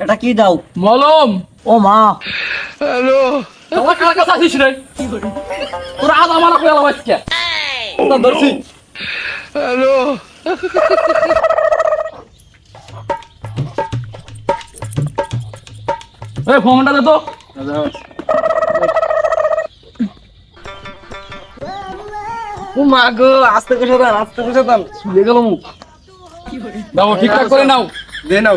এটা কি দাও? মলম। ও মা। তোরা কার কাছে আসিস রে। তোরা আজ আমার কইলা বাচ্চা ওটা ধরছি। এই ফোনটা দে তো। ও মা গো আস্তে করে দান আস্তে করে দান শুয়ে গেল মুখ। দাও ঠিকঠাক করে নাও। দে নাও।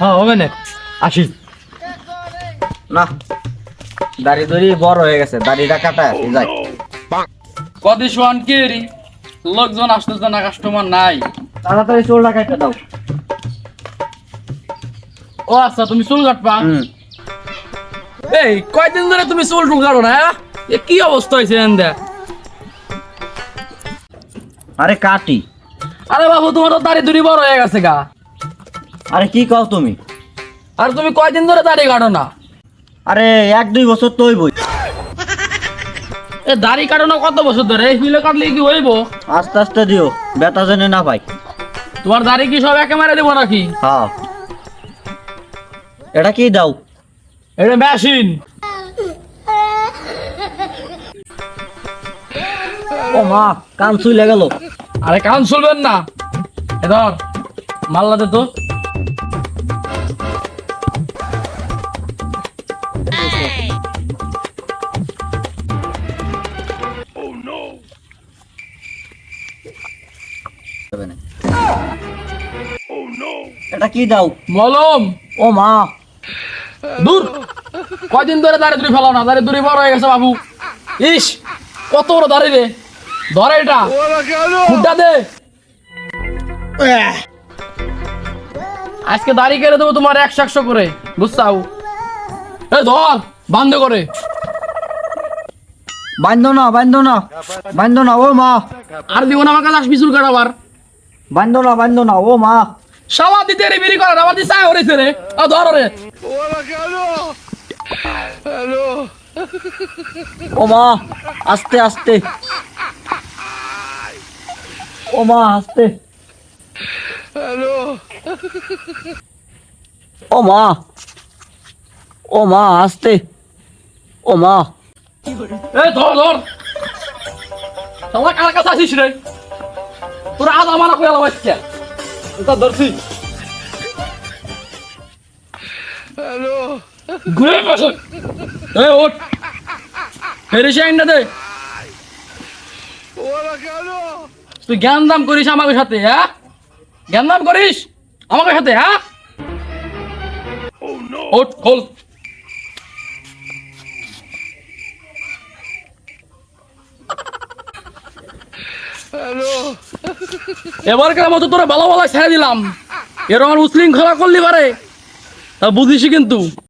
হ্যাঁ হবে না। আসি না দাড়ি দড়ি বড় হয়ে গেছে দাড়িটা কাটা আছে যাই। কদি শোয়ান কে লোকজন আসতেছে না কাস্টমার নাই। তাড়াতাড়ি চুলটা কাটা দাও ও আচ্ছা তুমি চুল কাটবা? এই কয়দিন ধরে তুমি চুল টুল কাটো না হ্যাঁ? এ কি অবস্থা হয়েছে এন্দা? আরে কাটি। আরে বাবু তোমার তো দাড়ি দুড়ি বড় হয়ে গেছে গা। আরে কি কও তুমি? আর তুমি কয়দিন ধরে দাড়ি কাটো না? আরে এক দুই বছর তো হইবই। এ দাড়ি কাটো না কত বছর ধরে? এই হিলে কাটলে কি হইব? আস্তে আস্তে দিও বেতা জেনে না পাই। তোমার দাড়ি কি সব একে মারে দেবো নাকি? হ্যাঁ। এটা কি দাও? এটা মেশিন। ও মা কান চুইলে গেল। আরে কান চলবেন না। এ ধর মাল্লা দে তো। এটা কি দাও? মলম। ও মা। দূর। কয়দিন ধরে দাড়ি দুড়ি ফেলাও না দাড়ি দুড়ি বড় হয়ে গেছে বাবু। ইস কত বড় দাড়ি রে। ধরে এটা। ফুটা দে। আজকে দাড়ি কেটে দেবো তোমার একশো একশো করে। বুঝছাও? এ ধর বন্ধ করে। বান্ধো না বান্ধো না। বান্ধো না ও মা। আর দিব না আমার কাছে আসবি চুল কাটাবার বান্ধো না বান্ধো না ও মা। সবার দিতে রে, বিড়ি করে আমার চায় হরেছে রে। আ, ধর রে। ও মা, আস্তে আস্তে। ও মা, আস্তে। ও মা ও মা, আস্তে। ও মা। এ, ধর ধর। সবাই কার কাছে আসিস রে? তোরা আজ আমার কইলা বাচ্চা ধরছি। ঘুরে বসে এ ওঠ। দে তুই জ্ঞান দাম করিস আমাকে সাথে হ্যাঁ? জ্ঞান দাম করিস আমাকে সাথে হ্যাঁ? ওঠ খোল। এবারকার মতো তোরা ভালো ভালো ছেড়ে দিলাম। এরকম উশৃঙ্খলা করলি পারে? তা বুঝিস কিন্তু।